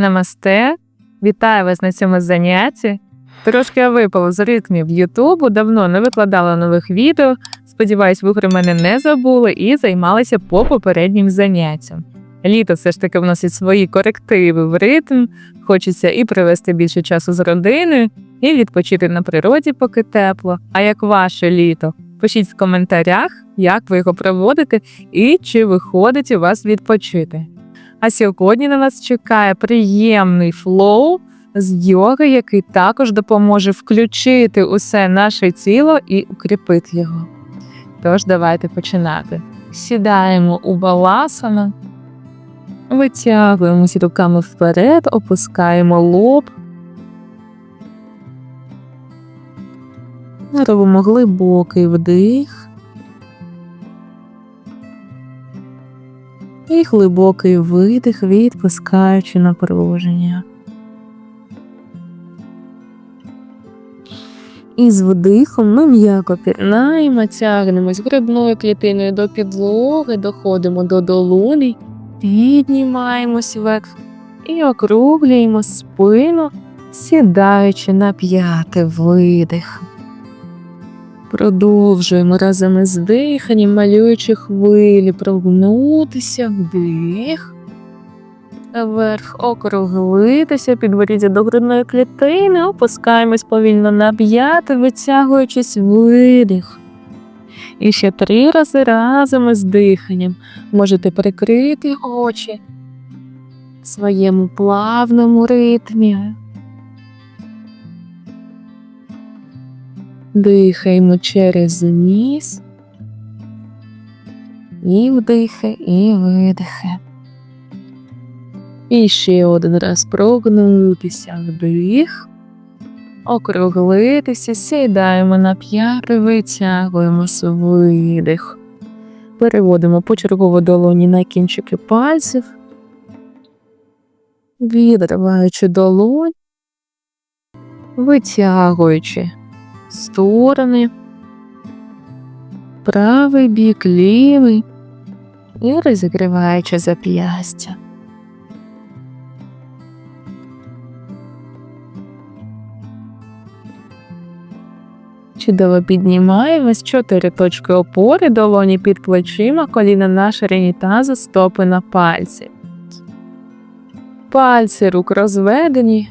Намасте! Вітаю вас на цьому занятті. Трошки я випала з ритмів Ютубу, давно не викладала нових відео. Сподіваюсь, ви про мене не забули і займалися по попереднім заняттям. Літо все ж таки вносить свої корективи в ритм. Хочеться і провести більше часу з родиною, і відпочити на природі, поки тепло. А як ваше літо? Пишіть в коментарях, як ви його проводите і чи виходить у вас відпочити. А сьогодні на нас чекає приємний флоу з йоги, який також допоможе включити усе наше тіло і укріпити його. Тож, давайте починати. Сідаємо у баласана, витягуємося руками вперед, опускаємо лоб. Робимо глибокий вдих. І глибокий видих, відпускаючи напруження. І з вдихом ми м'яко пірнаємо, тягнемось грудною клітиною до підлоги, доходимо до долоні, піднімаємось вверх і округлюємо спину, сідаючи на п'ятий видих. Продовжуємо разом із диханням, малюючи хвилі, прогнутися, вдих. Вверх округлитися, підборіддя до грудної клітини, опускаємось повільно на п'яти, витягуючись видих. І ще три рази разом із диханням можете прикрити очі в своєму плавному ритмі. Дихаємо через ніс. І вдихи, і видихи. І ще один раз прогнутися вдих, округлитися, сідаємо на п'яти, витягуємося видих. Переводимо почергово долоні на кінчики пальців, відриваючи долонь, витягуючи сторони, правий бік, лівий і розігріваючи зап'ястя. Чудово піднімаємось, чотири точки опори, долоні під плечима, коліна на ширині тазу, стопи на пальці. Пальці рук розведені,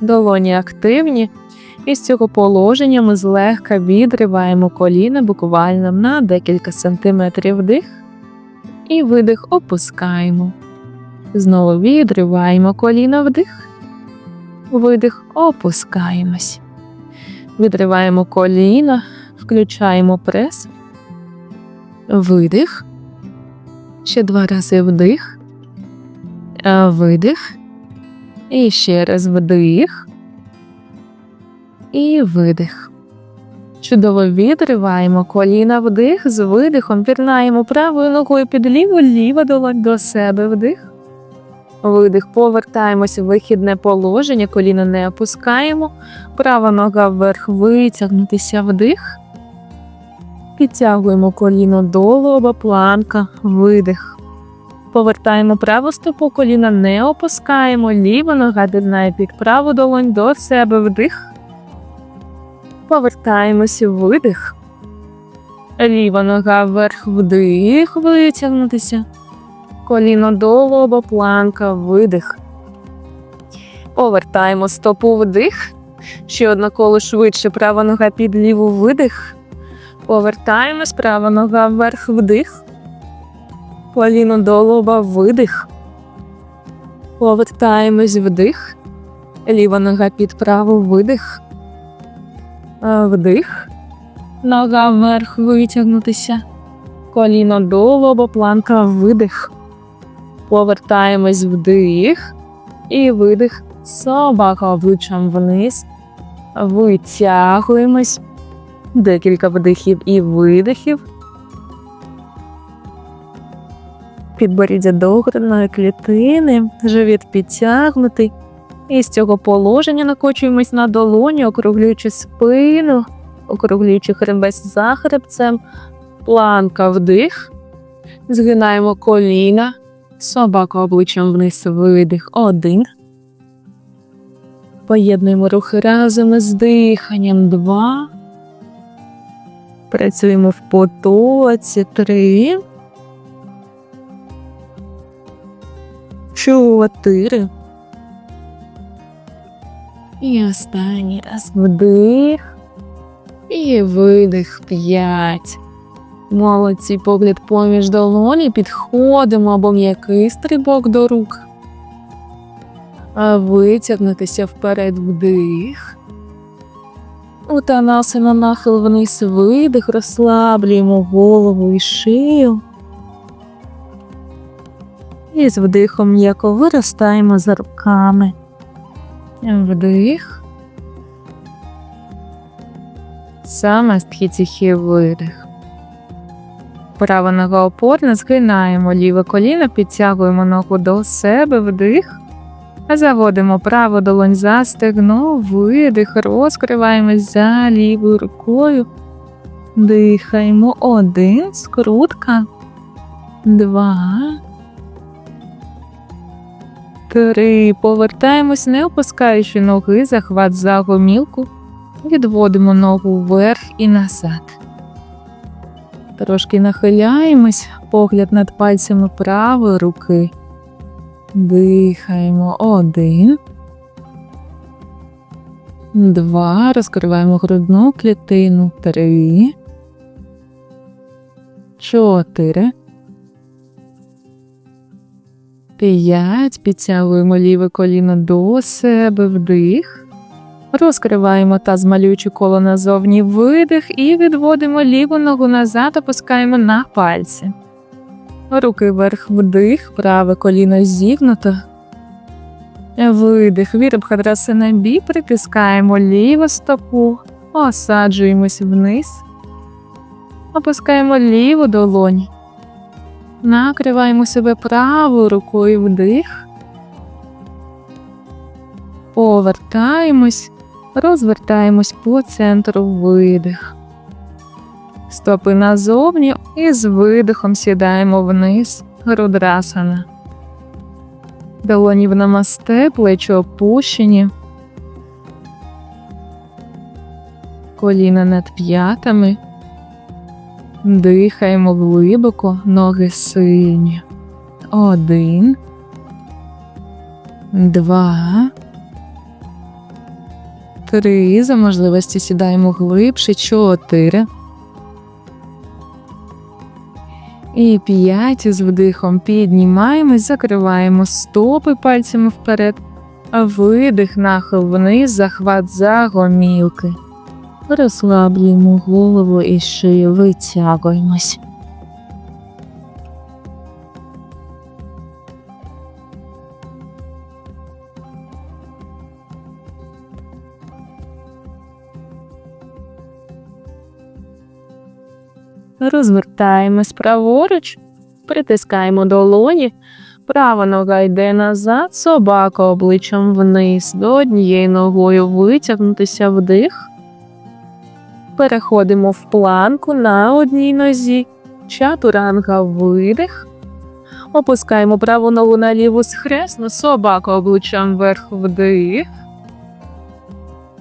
долоні активні. І з цього положення ми злегка відриваємо коліна буквально на декілька сантиметрів. Вдих. І видих. Опускаємо. Знову відриваємо коліна. Вдих, видих, опускаємось. Відриваємо коліна, включаємо прес, видих. Ще два рази вдих, видих. І ще раз вдих і видих. Чудово відриваємо коліна вдих, з видихом пірнаємо правою ногою під ліву, ліва долонь до себе вдих. Видих, повертаємося в вихідне положення, коліна не опускаємо. Права нога вверх, витягнутися вдих. Підтягуємо коліно до лоба, планка, видих. Повертаємо праву стопу, коліна не опускаємо, ліва нога дернає під праву долонь до себе вдих. Повертаємося видих. Ліва нога вверх вдих, витягнутися. Коліно до лоба, планка, видих. Повертаємо стопу вдих. Ще одне коло швидше. Права нога під ліву видих. Повертаємось, права нога вверх вдих. Коліно до лоба видих. Повертаємось вдих. Ліва нога під праву видих. Вдих. Нога вверх витягнутися. Коліно до лоба, планка видих. Повертаємось вдих. І видих. Собака обличчям вниз. Витягуємось. Декілька вдихів і видихів. Підборіддя до грудної клітини, живіт підтягнутий. І з цього положення накочуємось на долоні, округлюючи спину, округлюючи хребет за хребцем, планка вдих, згинаємо коліна, собака обличчям вниз видих. Один, Поєднуємо рухи разом із диханням. Два. Працюємо в потоці. Три. Чотири. І останній раз вдих. І видих п'ять. Молодці, погляд поміж долоні, підходимо або м'який стрибок до рук. А витягнутися вперед вдих. Утанасина нахил вниз видих, розслаблюємо голову і шию. І з вдихом м'яко виростаємо за руками. Вдих. Саме стхіціхі видих. Права нога опорна, згинаємо ліве коліно, підтягуємо ногу до себе, вдих. Заводимо праву долонь за стегно, видих, розкриваємось за лівою рукою. Дихаємо. Один, скрутка. Два. Три. Повертаємось, не опускаючи ноги, захват за гомілку. Відводимо ногу вверх і назад. Трошки нахиляємось, погляд над пальцями правої руки. Дихаємо один. Два. Розкриваємо грудну клітину. Три. Чотири. П'ять. Підтягуємо ліве коліно до себе. Вдих. Розкриваємо таз, малюючи коло назовні видих і відводимо ліву ногу назад, опускаємо на пальці. Руки вверх вдих, праве коліно зігнуто. Видих, вірабхадрасина бі, притискаємо ліву стопу, осаджуємось вниз, опускаємо ліву долонь. Накриваємо себе правою рукою вдих. Повертаємось, розвертаємось по центру видих. Стопи назовні і з видихом сідаємо вниз, грудрасана. Долоні в намасте, плечі опущені. Коліна над п'ятами. Дихаємо глибоко, ноги сильні. Один. Два. Три. За можливості сідаємо глибше. Чотири. І п'ять з вдихом піднімаємось, закриваємо стопи пальцями вперед, видих нахил вниз, захват за гомілки. Розслаблюємо голову і шию, витягуємось. Розвертаємось праворуч, притискаємо долоні, права нога йде назад, собака обличчям вниз, до однією ногою витягнутися. Вдих. Переходимо в планку на одній нозі, чатуранга видих. Опускаємо праву ногу на ліву схресну, собака обличчям вверх вдих.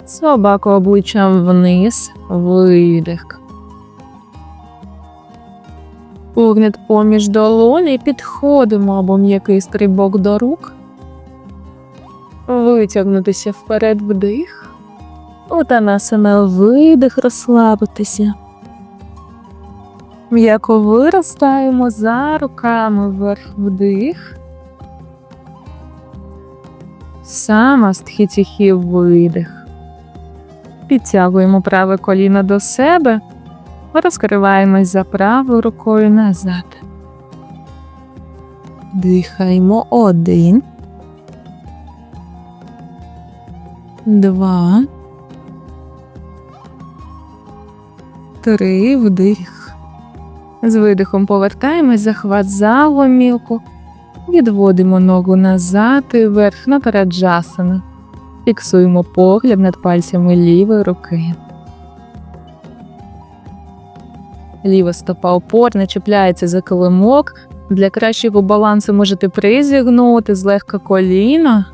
Собака обличчям вниз, видих. Погляд поміж долоні, підходимо або м'який стрибок до рук. Витягнутися вперед вдих. Утанасана видих, розслабитися. М'яко виростаємо за руками вверх вдих. Сама стхіціхі видих. Підтягуємо праве коліно до себе. Розкриваємось за правою рукою назад. Дихаємо один. Два. Три. Вдих. З видихом повертаємось, захват за гомілку. Відводимо ногу назад і вверх на тараджасану. Фіксуємо погляд над пальцями лівої руки. Ліва стопа опорна, чіпляється за килимок. Для кращого балансу можете призігнути злегка коліна.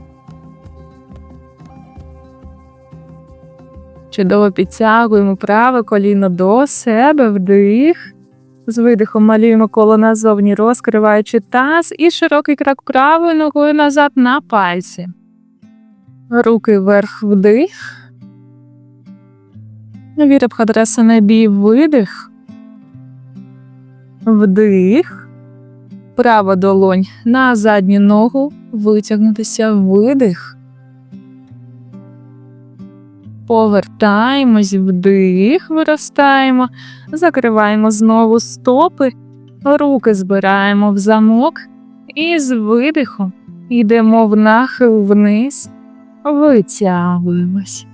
Чудово підтягуємо праве коліно до себе, вдих. З видихом малюємо коло назовні, розкриваючи таз і широкий крок правою ногою назад на пальці. Руки вверх вдих. Вірабхадрасана бій видих. Вдих. Права долонь на задню ногу. Витягнутися видих. Повертаємось, вдих, виростаємо, закриваємо знову стопи, руки збираємо в замок і з видихом йдемо в нахил вниз, витягуємось.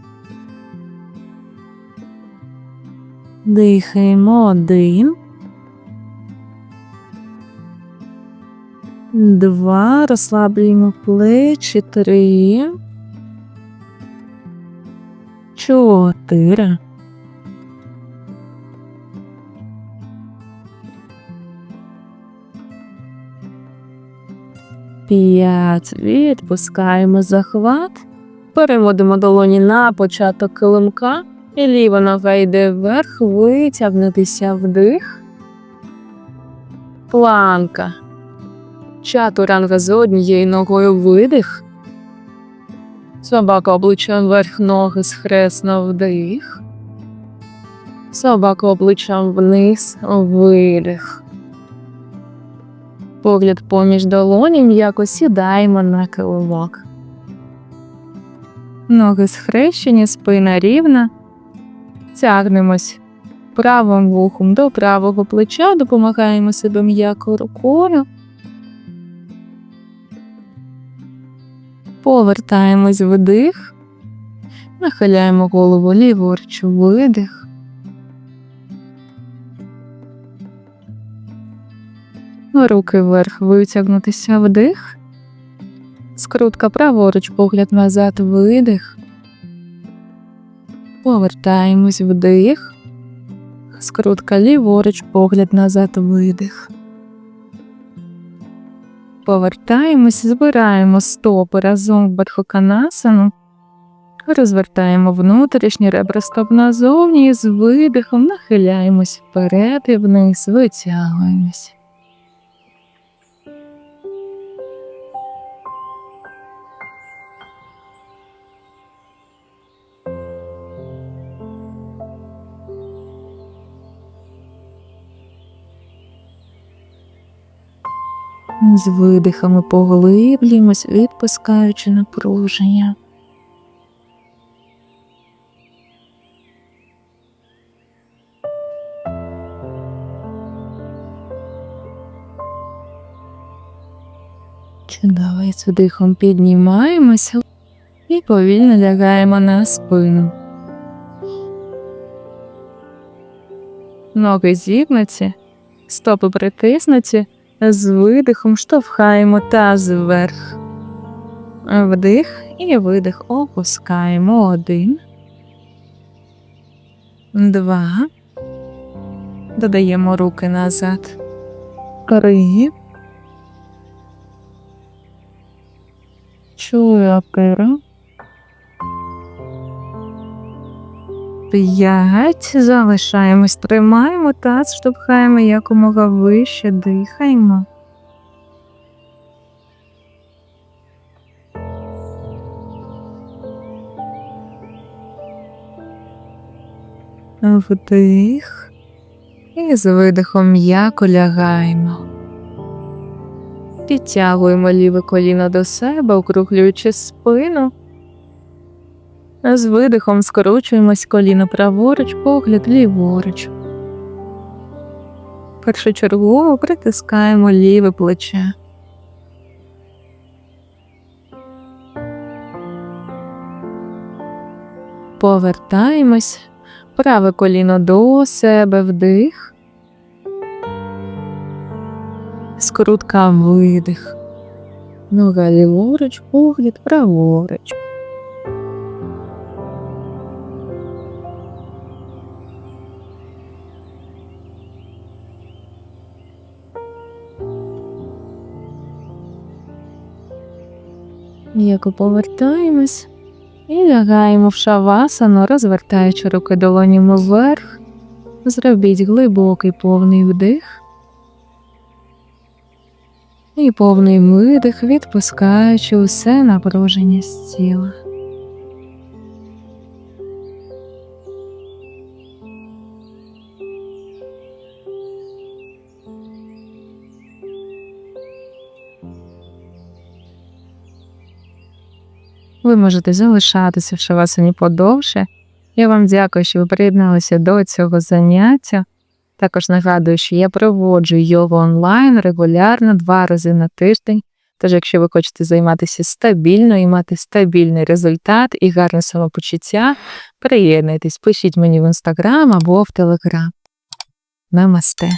Дихаємо один. Два. Розслаблюємо плечі. Три. Чотири. П'ять. Відпускаємо захват. Переводимо долоні на початок килимка. І ліва нога йде вверх, витягнутися вдих. Планка. Чатуранга з однією ногою видих. Собака обличчям вверх ноги схресно вдих. Собака обличчям вниз видих. Погляд поміж долоні м'яко сідаємо на килимок. Ноги схрещені, спина рівна. Тягнемось правим вухом до правого плеча, допомагаємо себе м'яко рукою. Повертаємось вдих, нахиляємо голову ліворуч, видих. Руки вверх витягнутися вдих. Скрутка праворуч, погляд назад, видих. Повертаємось вдих. Скрутка ліворуч, погляд назад, видих. Повертаємось, збираємо стопи разом в Бадхоканасану. Розвертаємо внутрішні ребра стоп назовні і з видихом нахиляємось вперед і вниз, витягуємось. З видихами поглиблюємось, відпускаючи напруження. Чудово, з видихом піднімаємося і повільно лягаємо на спину. Ноги зігнуті, стопи притиснуті. З видихом штовхаємо таз вверх. Вдих і видих опускаємо один. Два. Додаємо руки назад. Три. Чотири. П'ять. Залишаємось, тримаємо таз, штовхаємо якомога вище, дихаємо. Вдих. І з видихом м'яко лягаємо. Підтягуємо ліве коліно до себе, округлюючи спину. З видихом скорочуємось коліно праворуч, погляд ліворуч. Першочергово притискаємо ліве плече. Повертаємось, праве коліно до себе вдих, скрутка видих, нога ліворуч, погляд праворуч. М'яко повертаємось, І лягаємо в шавасану, розвертаючи руки долонями вверх. Зробіть глибокий повний вдих. І повний видих, відпускаючи усе напруження з тіла. Ви можете залишатися в шавасані подовше. Я вам дякую, що ви приєдналися до цього заняття. Також нагадую, що я проводжу йогу онлайн регулярно два рази на тиждень. Тож, якщо ви хочете займатися стабільно і мати стабільний результат і гарне самопочуття, приєднуйтесь, пишіть мені в інстаграм або в телеграм. Намасте.